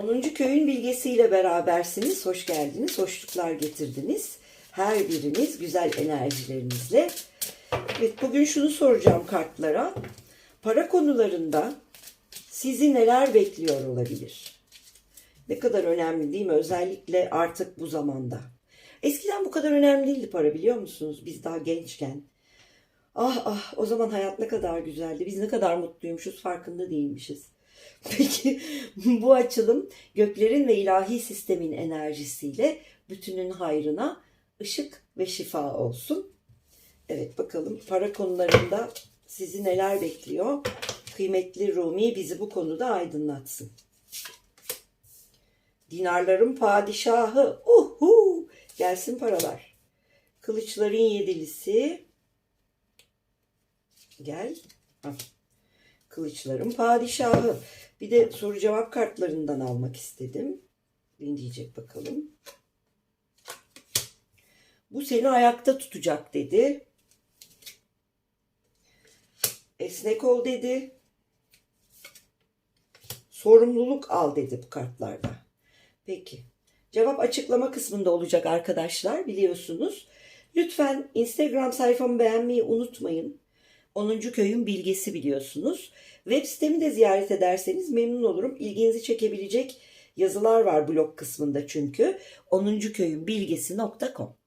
10. köyün bilgesiyle berabersiniz. Hoş geldiniz, hoşluklar getirdiniz. Her biriniz güzel enerjilerinizle. Evet, bugün şunu soracağım kartlara. Para konularında sizi neler bekliyor olabilir? Ne kadar önemli değil mi? Özellikle artık bu zamanda. Eskiden bu kadar önemli değildi para biliyor musunuz? Biz daha gençken. Ah ah o zaman hayat ne kadar güzeldi. Biz ne kadar mutluymuşuz farkında değilmişiz. Peki bu açılım göklerin ve ilahi sistemin enerjisiyle bütünün hayrına ışık ve şifa olsun. Evet bakalım para konularında sizi neler bekliyor? Kıymetli Rumi bizi bu konuda aydınlatsın. Dinarların padişahı. Uhu! Gelsin paralar. Kılıçların yedilisi. Gel. Hah. Kılıçların padişahı. Bir de soru cevap kartlarından almak istedim. Ne diyecek bakalım. Bu seni ayakta tutacak dedi. Esnek ol dedi. Sorumluluk al dedi bu kartlarda. Peki. Cevap açıklama kısmında olacak arkadaşlar biliyorsunuz. Lütfen Instagram sayfamı beğenmeyi unutmayın. 10. köyün bilgisi biliyorsunuz. Web sitemi de ziyaret ederseniz memnun olurum. İlginizi çekebilecek yazılar var blog kısmında çünkü. 10. köyün bilgisi.com